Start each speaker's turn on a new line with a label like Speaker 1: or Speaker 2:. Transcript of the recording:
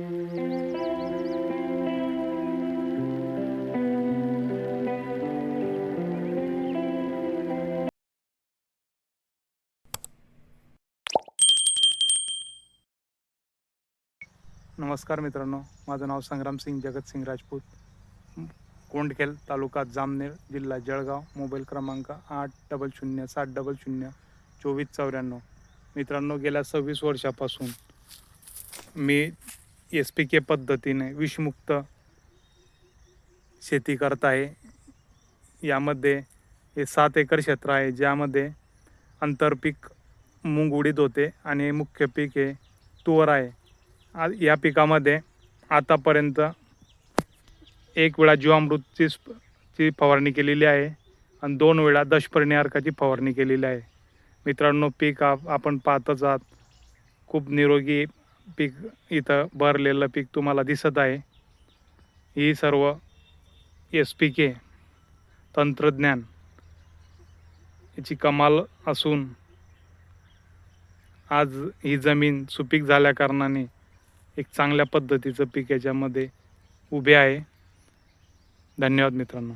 Speaker 1: नमस्कार मित्रांनो माझं नाव संग्रामसिंग जगतसिंग राजपूत. कोंडखेल तालुका जामनेर जिल्हा जळगाव मोबाईल क्रमांक आठ डबल शून्य सात डबल शून्य चोवीस चौऱ्याण्णव. मित्रांनो गेल्या सव्वीस वर्षापासून मी एस पी के पद्धतीने विषमुक्त शेती करत आहे. यामध्ये हे सात एकर क्षेत्र आहे ज्यामध्ये आंतरपीक मूग उडीद होते आणि मुख्य पीक हे तुवर आहे. या पिकामध्ये आतापर्यंत एक वेळा जीवामृतची ची फवारणी केलेली आहे आणि दोन वेळा दशपर्णी अर्काची फवारणी केलेली आहे. मित्रांनो पीक आप आपण पाहतच आहात. खूप निरोगी पीक इथं भरलेलं पीक तुम्हाला दिसत आहे. ही सर्व एस पी के तंत्रज्ञान याची कमाल असून आज ही जमीन सुपीक झाल्याकारणाने एक चांगल्या पद्धतीचं पीक याच्यामध्ये उभे आहे. धन्यवाद मित्रांनो.